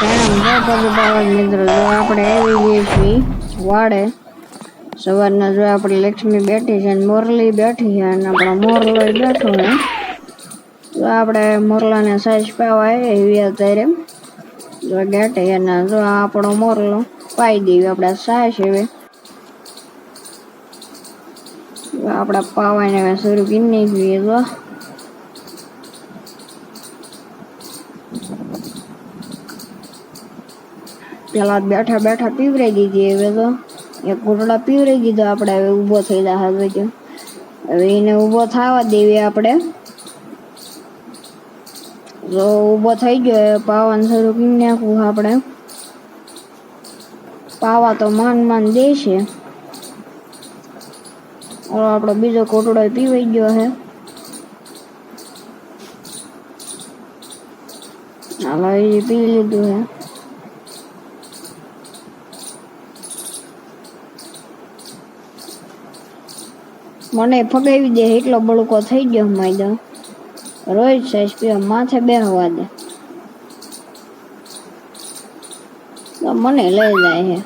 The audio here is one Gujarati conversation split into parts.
મિત્રો? જો આપણે આવી જઈએ છીએ વાડે. સવારના જો આપણે લક્ષ્મી બેઠી છે અને મોરલી બેઠી છે અને આપણો મોરલો બેઠો છે. તો આપણે મોરલાને સાઈઝ પાવા એવી અત્યારે જો ગેટે અને જો આપણો મોરલો પાઈ દેવી આપણે સાઈઝ એવે. આપણે પાવાને હવે શરૂ કરી નાખીએ, જો. પેલા બેઠા બેઠા પીવરાઈ દીધી હવે તો એક ઘૂંટડા પીવરાઈ દીધો આપણે હવે ઊભો થઈ જાય હવે તો હવે એને ઊભો થવા દેવી આપણે. જો ઊભો થઈ ગયો પાવાનું શરૂ કરી નાખવું આપણે. પાવા તો માન માન દેશે છે. આપણો બીજો કોટડો પીવાઈ ગયો હે હાલો, એ પી લીધું છે. મને ફગાવી દે, એટલો બળકો થઈ ગયો માયદો. સાઈઝ પીવા માથે બેહવા દે. મને લઈ જાય છે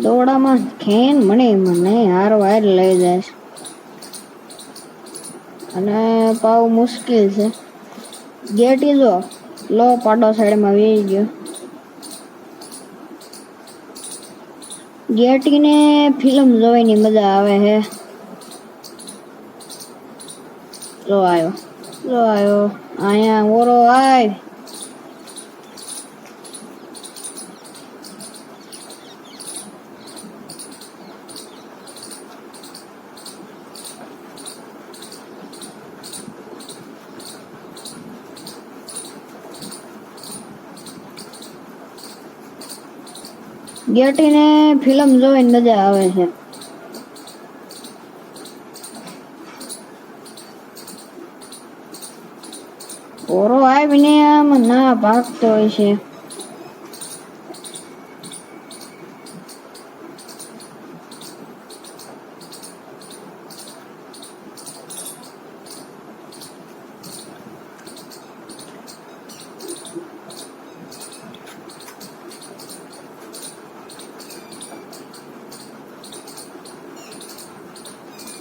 દોડામાં ખેન મને મને હારો હાર લઈ જાય છે. અને પાવ મુશ્કેલ છે. ગેટી જો, લો પાડો સાઈડમાં વેઈ ગયો ગેટીને ફિલ્મ જોવાની મજા આવે હે. લો આવ્યો લો આવ્યો અહીંયા ઓરો આય. ગેટીને ફિલ્મ જોઈને મજા આવે છે. ઓરો આવીને આમ ના ભાગતો હોય છે.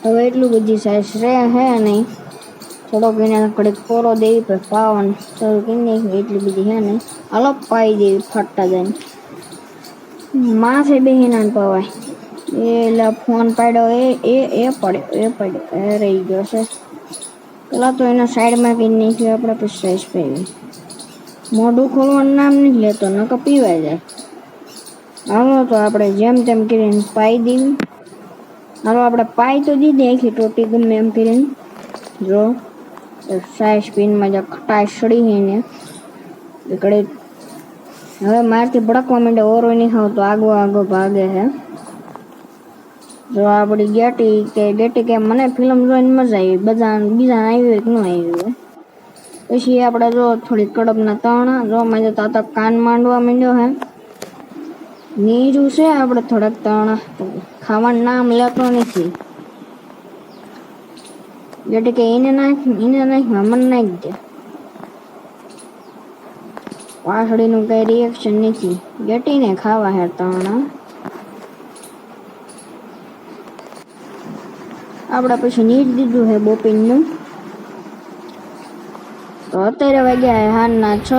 હવે એટલું બધી સાઈઝ રહે હે નહીં. થોડોક એને કડીક કોરો દેવી પણ પાવન કરી નાખી, એટલી બધી હે નહીં. હાલો, પાઈ દેવી ફટતા જઈને. માથે બેહીને પવાય. એ એટલે ફોન પાડ્યો, એ એ એ પડ્યો એ પડ્યો, એ રહી ગયો છે. પેલા તો એના સાઈડમાં કરી નહીં આપણે પછી સાઈઝ પાવી મોઢું ખોલવાનું નામ નહીં લેતો, નકર પીવાય જાય. હાલો, તો આપણે જેમ તેમ કરીને પાઈ દેવી. હાલો, આપણે પાઈ તો દીધી આખી ટોટી ગમે એમ કરીને જો સાઈઝ પીનમાં જે ખટાશ સડી છે ને. એકડે હવે મારથી ભડકવા માંડે, ઓરો નહીં ખાવ તો આગો આગો ભાગે છે જો આપણી ગેટી કે ગેટી કે મને ફિલ્મ જોઈને મજા આવી બધા બીજા આવી હોય કે ન આવી હોય. પછી આપણે જો થોડી કડપના તણા, જો મારે તો કાન માંડવા માંડ્યો હે. નીરું છે આપણે થોડાક તણ. ખાવાનું નામ લેતો નથી. એટલે કે એને નાખ એને નાખ મને નાખી દે. વાસળીનું કઈ રિએક્શન નથી. ગેટીને ખાવા હે તણા. આપણે પછી નીટ દીધું હે બોપિંગનું તો અત્યારે વાગ્યા હે હાનના છ.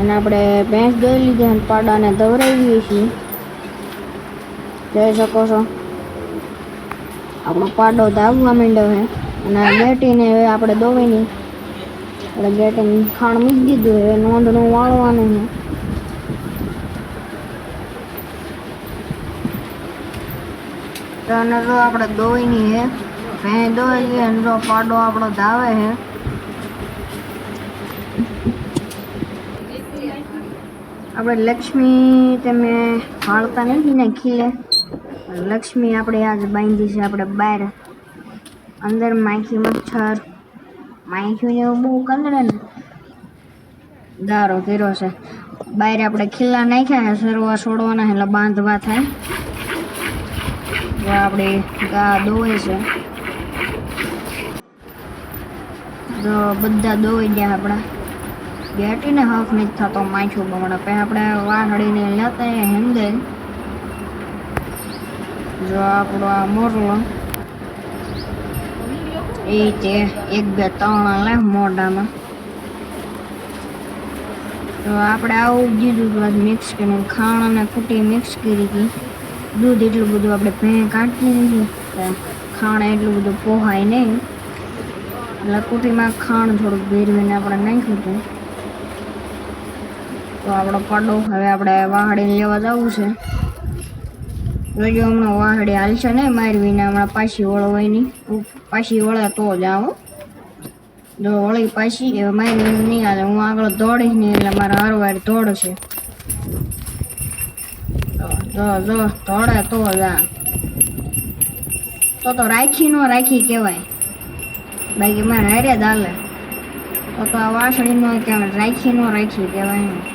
અને આપણે ભેંસ દોઈ લીધી અને પાડાને દવરાવીએ છીએ. જોઈ શકો છો. આપણો પાડો ધાવવા માંડ્યો છે. અને ગેટીને હવે આપણે દોવાની એટલે ગેટીને ખાણ મૂકી દીધું હવે નોંધનું વાળવાનું છે. તો આપણે દોઈની છે. ભેં દોઈ અને જો પાડો આપણો ધાવે છે. આપણે લક્ષ્મી તમે હાળતા નથી ને ખીલે. લક્ષ્મી આપણે આજ બાંધી છે આપણે બહાર અંદર માખી મચ્છર. માખીને એવું બહુ કંદડે ને. દારો કર્યો છે. બહાર આપણે ખીલ્લા નાખ્યા છે, સરવા છોડવાના એટલે બાંધવા થાય. જો આપણે ગા દોય છે. જો બધા દોઈ ગયા આપણા. બેટીને હાફ નથી થતો માછું બમણો પછી આપણે વાહડીને લેતા હેંદે જો આપણો આ મોરલો. એ તે એક બે ત્રણ લે મોઢામાં. તો આપણે આવું દીધું હતું મિક્સ કરીને ખાણ અને કુટી મિક્સ કરી હતી. દૂધ એટલું બધું આપણે ભેં કાઢતી નથી. ખાણ એટલું બધું પોહાય નહીં. એટલે કુટીમાં ખાણ થોડુંક ભેરવીને આપણે નાખ્યું હતું. તો આપણો પડો હવે આપણે વાહડીને લેવા જવું છે. જોજો, હમણાં વાહડી હાલશે ને, મારવીને હમણાં પાછી વળવાય નહીં પાછી વળે તો જ આવો. જો વળી પાછી મારી નહીં હાલે. હું આગળ દોડીશ નહીં એટલે મારા હરવાર દોડશે જો જો દોડે તો જ આ. તો તો રાખી નો રાખી કહેવાય. બાકી મારે હારે જ હાલે. તો તો આ વાસળી નો કહેવાય રાખી નો રાખી કહેવાય